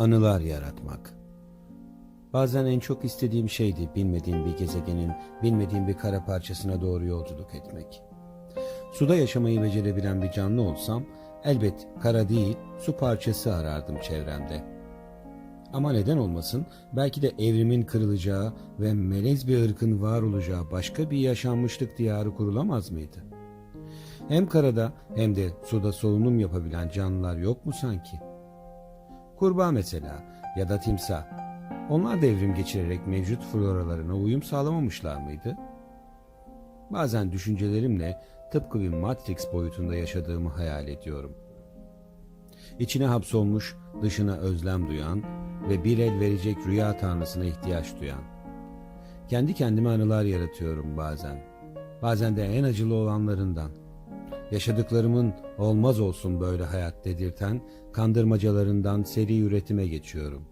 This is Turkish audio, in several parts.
Anılar yaratmak. Bazen en çok istediğim şeydi bilmediğim bir gezegenin, bilmediğim bir kara parçasına doğru yolculuk etmek. Suda yaşamayı becerebilen bir canlı olsam, elbet kara değil, su parçası arardım çevremde. Ama neden olmasın, belki de evrimin kırılacağı ve melez bir ırkın var olacağı başka bir yaşanmışlık diyarı kurulamaz mıydı? Hem karada hem de suda solunum yapabilen canlılar yok mu sanki? Kurbağa mesela ya da timsah. Onlar da evrim geçirerek mevcut floralarına uyum sağlamamışlar mıydı? Bazen düşüncelerimle tıpkı bir Matrix boyutunda yaşadığımı hayal ediyorum. İçine hapsolmuş, dışına özlem duyan ve bir el verecek rüya tanrısına ihtiyaç duyan. Kendi kendime anılar yaratıyorum bazen. Bazen de en acılı olanlarından. Yaşadıklarımın olmaz olsun böyle hayat dedirten kandırmacalarından seri üretime geçiyorum.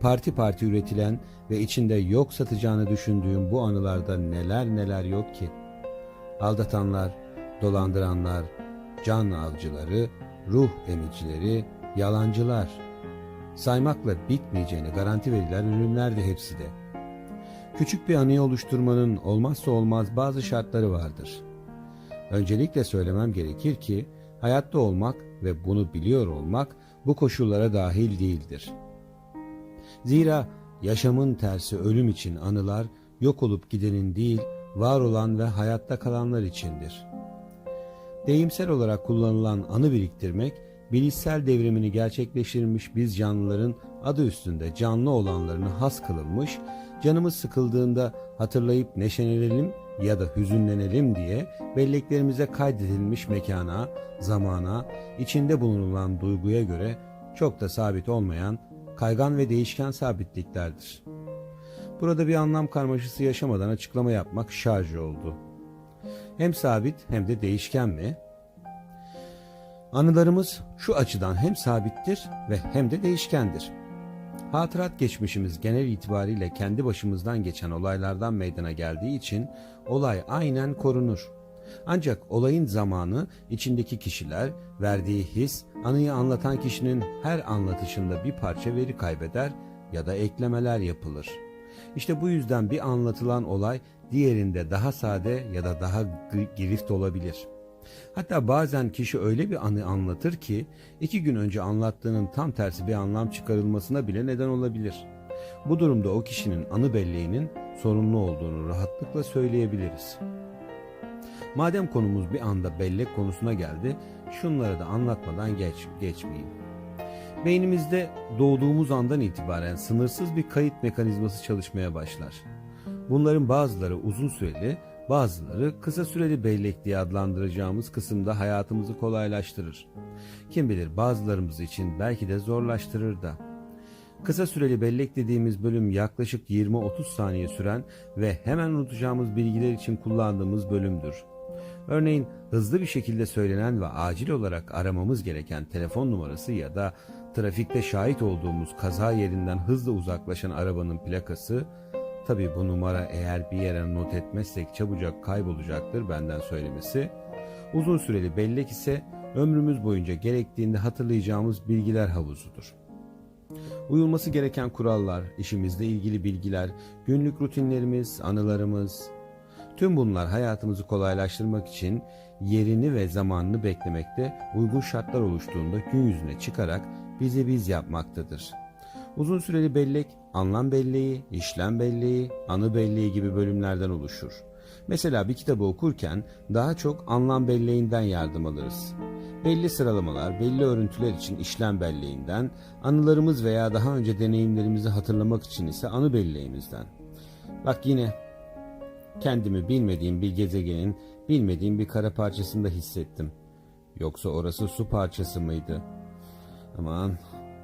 Parti parti üretilen ve içinde yok satacağını düşündüğüm bu anılarda neler neler yok ki. Aldatanlar, dolandıranlar, can avcıları, ruh emicileri, yalancılar. Saymakla bitmeyeceğine garanti verilen ürünler de hepsi de. Küçük bir anıyı oluşturmanın olmazsa olmaz bazı şartları vardır. Öncelikle söylemem gerekir ki hayatta olmak ve bunu biliyor olmak bu koşullara dahil değildir. Zira yaşamın tersi ölüm için anılar yok olup gidenin değil, var olan ve hayatta kalanlar içindir. Deyimsel olarak kullanılan anı biriktirmek, bilişsel devrimini gerçekleştirmiş biz canlıların adı üstünde canlı olanlarını has kılınmış, canımız sıkıldığında hatırlayıp neşelenelim ya da hüzünlenelim diye belleklerimize kaydedilmiş mekana, zamana, içinde bulunulan duyguya göre çok da sabit olmayan kaygan ve değişken sabitliklerdir. Burada bir anlam karmaşası yaşamadan açıklama yapmak şarj oldu. Hem sabit hem de değişken mi? Anılarımız şu açıdan hem sabittir ve hem de değişkendir. Hatırat geçmişimiz genel itibariyle kendi başımızdan geçen olaylardan meydana geldiği için olay aynen korunur. Ancak olayın zamanı, içindeki kişiler, verdiği his, anıyı anlatan kişinin her anlatışında bir parça veri kaybeder ya da eklemeler yapılır. İşte bu yüzden bir anlatılan olay diğerinde daha sade ya da daha girift olabilir. Hatta bazen kişi öyle bir anı anlatır ki iki gün önce anlattığının tam tersi bir anlam çıkarılmasına bile neden olabilir. Bu durumda o kişinin anı belleğinin sorunlu olduğunu rahatlıkla söyleyebiliriz. Madem konumuz bir anda bellek konusuna geldi, şunları da anlatmadan geç, geçmeyeyim. Beynimizde doğduğumuz andan itibaren sınırsız bir kayıt mekanizması çalışmaya başlar. Bunların bazıları uzun süreli, bazıları kısa süreli bellek diye adlandıracağımız kısımda hayatımızı kolaylaştırır. Kim bilir bazılarımız için belki de zorlaştırır da. Kısa süreli bellek dediğimiz bölüm yaklaşık 20-30 saniye süren ve hemen unutacağımız bilgiler için kullandığımız bölümdür. Örneğin hızlı bir şekilde söylenen ve acil olarak aramamız gereken telefon numarası ya da trafikte şahit olduğumuz kaza yerinden hızla uzaklaşan arabanın plakası, tabi bu numara eğer bir yere not etmezsek çabucak kaybolacaktır benden söylemesi, uzun süreli bellek ise ömrümüz boyunca gerektiğinde hatırlayacağımız bilgiler havuzudur. Uyulması gereken kurallar, işimizle ilgili bilgiler, günlük rutinlerimiz, anılarımız, tüm bunlar hayatımızı kolaylaştırmak için yerini ve zamanını beklemekte uygun şartlar oluştuğunda gün yüzüne çıkarak bizi biz yapmaktadır. Uzun süreli bellek, anlam belleği, işlem belleği, anı belleği gibi bölümlerden oluşur. Mesela bir kitabı okurken daha çok anlam belleğinden yardım alırız. Belli sıralamalar, belli örüntüler için işlem belleğinden, anılarımız veya daha önce deneyimlerimizi hatırlamak için ise anı belleğimizden. Bak yine kendimi bilmediğim bir gezegenin, bilmediğim bir kara parçasında hissettim. Yoksa orası su parçası mıydı? Aman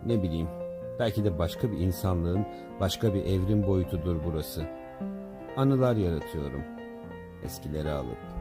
ne bileyim. Belki de başka bir insanlığın, başka bir evrim boyutudur burası. Anılar yaratıyorum. Eskileri alıp.